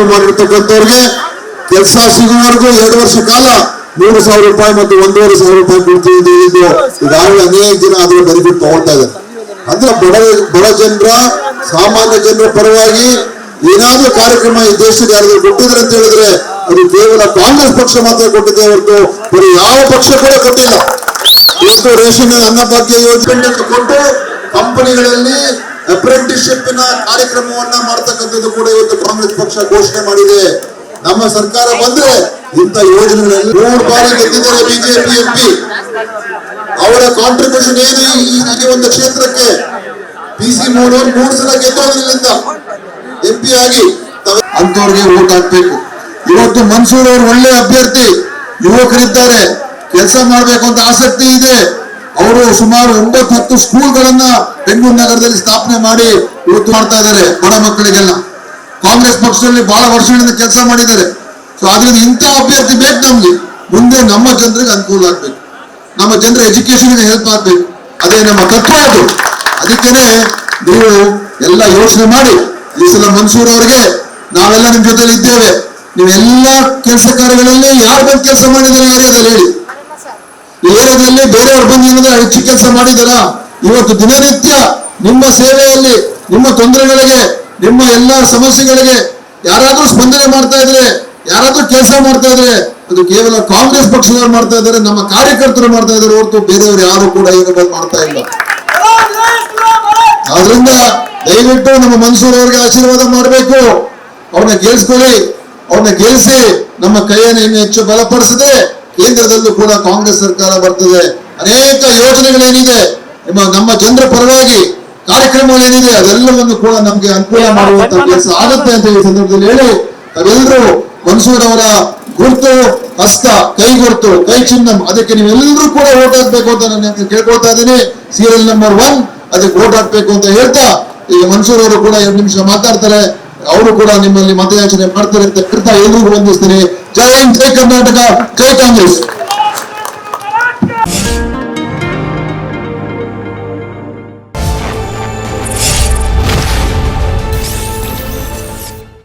Interview ಮಾಡಿರ್ತಕ್ಕಂಥವ್ರಿಗೆ ಕೆಲಸ ಸಿಗುವವರೆಗೂ ಎರಡು ವರ್ಷ ಕಾಲ ಮೂರು ಸಾವಿರ ರೂಪಾಯಿ ಮತ್ತು ಒಂದೂವರೆ ಸಾವಿರ ರೂಪಾಯಿ ಕೊಡ್ತೀವಿ ಈಗಾಗಲೇ ಅನೇಕ ಜನ ಅದರ ಬೆನಿಫಿಟ್ ತಗೊಳ್ತಾ ಇದ್ದಾರೆ ಅಂದ್ರೆ ಬಡ ಬಡ ಜನರ, ಸಾಮಾನ್ಯ ಜನರ ಪರವಾಗಿ ಏನಾದ್ರೂ ಕಾರ್ಯಕ್ರಮ ಈ ದೇಶದ ಯಾರಾದ್ರೂ ಕೊಟ್ಟಿದ್ರೆ ಅಂತ ಹೇಳಿದ್ರೆ ಅದು ಕೇವಲ ಕಾಂಗ್ರೆಸ್ ಪಕ್ಷ ಮಾತ್ರ ಕೊಟ್ಟಿದೆ ಹೊರತು ಬೇರೆ ಯಾವ ಪಕ್ಷ ಕೂಡ ಕೊಟ್ಟಿಲ್ಲ. ಇವತ್ತು ರೇಷನ್ ಅನ್ನಭಾಗ್ಯ ಯೋಜನೆ ಅಂತ ಕೊಟ್ಟು ಕಂಪನಿಗಳಲ್ಲಿ ಅಪ್ರೆಂಟಿಸ್ಶಿಪ್ನ ಕಾರ್ಯಕ್ರಮವನ್ನ ಮಾಡ್ತಕ್ಕಂಥದ್ದು ಕೂಡ ಇವತ್ತು ಕಾಂಗ್ರೆಸ್ ಪಕ್ಷ ಘೋಷಣೆ ಮಾಡಿದೆ. ನಮ್ಮ ಸರ್ಕಾರ ಬಂದ್ರೆ ಇಂಥ ಯೋಜನೆಗಳಲ್ಲಿ ಮೂರು ಬಾರಿ ಗೆದ್ದಿದ್ದಾರೆ ಬಿಜೆಪಿ ಎಂಪಿ ಅವರ ಕಾಂಟ್ರಿಬ್ಯೂಷನ್ ಏನು ಈ- ಒಂದು ಕ್ಷೇತ್ರಕ್ಕೆ ಪಿ ಸಿ ಮೂರು ಮೂರು ಸಲ ಗೆದ್ದೋದ್ರಿಂದ ಎಂಪಿ ಆಗಿ ಅಂತವ್ರಿಗೆ ಓಟ್ ಹಾಕ್ಬೇಕು. ಇವತ್ತು ಮನ್ಸೂರ್ ಅವರು ಒಳ್ಳೆ ಅಭ್ಯರ್ಥಿ, ಯುವಕರಿದ್ದಾರೆ. ಕೆಲಸ ಮಾಡಬೇಕು ಅಂತ ಆಸಕ್ತಿ ಇದೆ. ಅವರು ಸುಮಾರು ಒಂಬತ್ತು ಹತ್ತು ಸ್ಕೂಲ್ಗಳನ್ನ ಬೆಂಗಳೂರು ನಗರದಲ್ಲಿ ಸ್ಥಾಪನೆ ಮಾಡಿ ಇವತ್ತು ಮಾಡ್ತಾ ಇದ್ದಾರೆ ಬಡ ಮಕ್ಕಳಿಗೆಲ್ಲ. ಕಾಂಗ್ರೆಸ್ ಪಕ್ಷದಲ್ಲಿ ಬಹಳ ವರ್ಷಗಳಿಂದ ಕೆಲಸ ಮಾಡಿದ್ದಾರೆ. ಸೊ ಆದ್ರಿಂದ ಇಂಥ ಅಭ್ಯರ್ಥಿ ಬೇಕು ನಮ್ಗೆ. ಮುಂದೆ ನಮ್ಮ ಜನರಿಗೆ ಅನುಕೂಲ ಆಗ್ಬೇಕು. ನಮ್ಮ ಜನರ ಎಜುಕೇಶನ್ಗೆ ಹೆಲ್ಪ್ ಆಗ್ಬೇಕು. ಅದೇ ನಮ್ಮ ತತ್ವ ಅದು. ಅದಕ್ಕೇನೆ ನೀವು ಎಲ್ಲ ಯೋಚನೆ ಮಾಡಿ. ಈ ಸಲ ಮನ್ಸೂರ್ ಅವರಿಗೆ ನಾವೆಲ್ಲ ನಿಮ್ ಜೊತೆಲಿ ಇದ್ದೇವೆ ನೀವೆಲ್ಲ ಕೆಲಸ ಕಾರ್ಯಗಳಲ್ಲಿ ಯಾರು ಬಂದು ಕೆಲಸ ಮಾಡಿದ್ದಾರೆ ಏರಿಯಾದಲ್ಲಿ ಹೇಳಿ. ಈ ಬೇರೆಯವರು ಬಂದು ಏನಾದ್ರೆ ಹೆಚ್ಚು ಕೆಲಸ ಮಾಡಿದಾರ? ಇವತ್ತು ದಿನನಿತ್ಯ ನಿಮ್ಮ ಸೇವೆಯಲ್ಲಿ, ನಿಮ್ಮ ತೊಂದರೆಗಳಿಗೆ, ನಿಮ್ಮ ಎಲ್ಲ ಸಮಸ್ಯೆಗಳಿಗೆ ಯಾರಾದ್ರೂ ಸ್ಪಂದನೆ ಮಾಡ್ತಾ ಇದ್ರೆ, ಯಾರಾದ್ರೂ ಕೆಲಸ ಮಾಡ್ತಾ ಇದ್ರೆ, ಅದು ಕೇವಲ ಕಾಂಗ್ರೆಸ್ ಪಕ್ಷದವ್ರು ಮಾಡ್ತಾ ಇದ್ದಾರೆ, ನಮ್ಮ ಕಾರ್ಯಕರ್ತರು ಮಾಡ್ತಾ ಇದ್ದಾರೆ ಹೊರತು ಬೇರೆಯವರು ಯಾರು ಕೂಡ ಏನು ಮಾಡ್ತಾ ಇಲ್ಲ. ಆದ್ರಿಂದ ದಯವಿಟ್ಟು ನಮ್ಮ ಮನ್ಸೂರ್ ಅವರಿಗೆ ಆಶೀರ್ವಾದ ಮಾಡಬೇಕು. ಅವ್ರನ್ನ ಗೆಲ್ಸ್ಕೊಳ್ಳಿ, ಅವ್ರನ್ನ ಗೆಲ್ಸಿ ನಮ್ಮ ಕೈಯನ್ನು ಇನ್ನು ಹೆಚ್ಚು ಬಲಪಡಿಸದೆ ಕೇಂದ್ರದಲ್ಲೂ ಕೂಡ ಕಾಂಗ್ರೆಸ್ ಸರ್ಕಾರ ಬರ್ತದೆ. ಅನೇಕ ಯೋಜನೆಗಳೇನಿದೆ. ನಿಮ್ಮ, ನಮ್ಮ ಜನರ ಪರವಾಗಿ ಕಾರ್ಯಕ್ರಮಗಳೇನಿದೆ ಅದೆಲ್ಲವನ್ನು ಕೂಡ ನಮ್ಗೆ ಅನುಕೂಲ ಮಾಡುವಂತ ಕೆಲಸ ಆಗುತ್ತೆ ಅಂತ ಈ ಸಂದರ್ಭದಲ್ಲಿ ಹೇಳಿ, ತಾವೆಲ್ಲರೂ ಮನ್ಸೂರ್ ಅವರ ಗುರುತು, ಹಸ್ತ, ಕೈ ಗುರುತು, ಕೈ ಚಿಹ್ನ ಅದಕ್ಕೆ ನೀವೆಲ್ಲರೂ ಕೂಡ ಓಟ್ ಹಾಕ್ಬೇಕು ಅಂತ ನಾನು ಕೇಳ್ಕೊಳ್ತಾ ಇದ್ದೀನಿ. ಸೀರಿಯಲ್ ನಂಬರ್ ಒನ್ ಅದಕ್ಕೆ ಓಟ್ ಹಾಕ್ಬೇಕು ಅಂತ ಹೇಳ್ತಾ, ಈಗ ಮನ್ಸೂರ್ ಅವರು ಕೂಡ ಎರಡು ನಿಮಿಷ ಮಾತಾಡ್ತಾರೆ. ಅವರು ಕೂಡ ನಿಮ್ಮಲ್ಲಿ ಮತಯಾಚನೆ ಮಾಡ್ತಾರೆ ಅಂತ ಕೃತ ಎಲ್ರಿಗೂ ವಂದಿಸ್ತೀನಿ. జై హింద్ జై కర్ణాటక జై కాంగ్రెస్.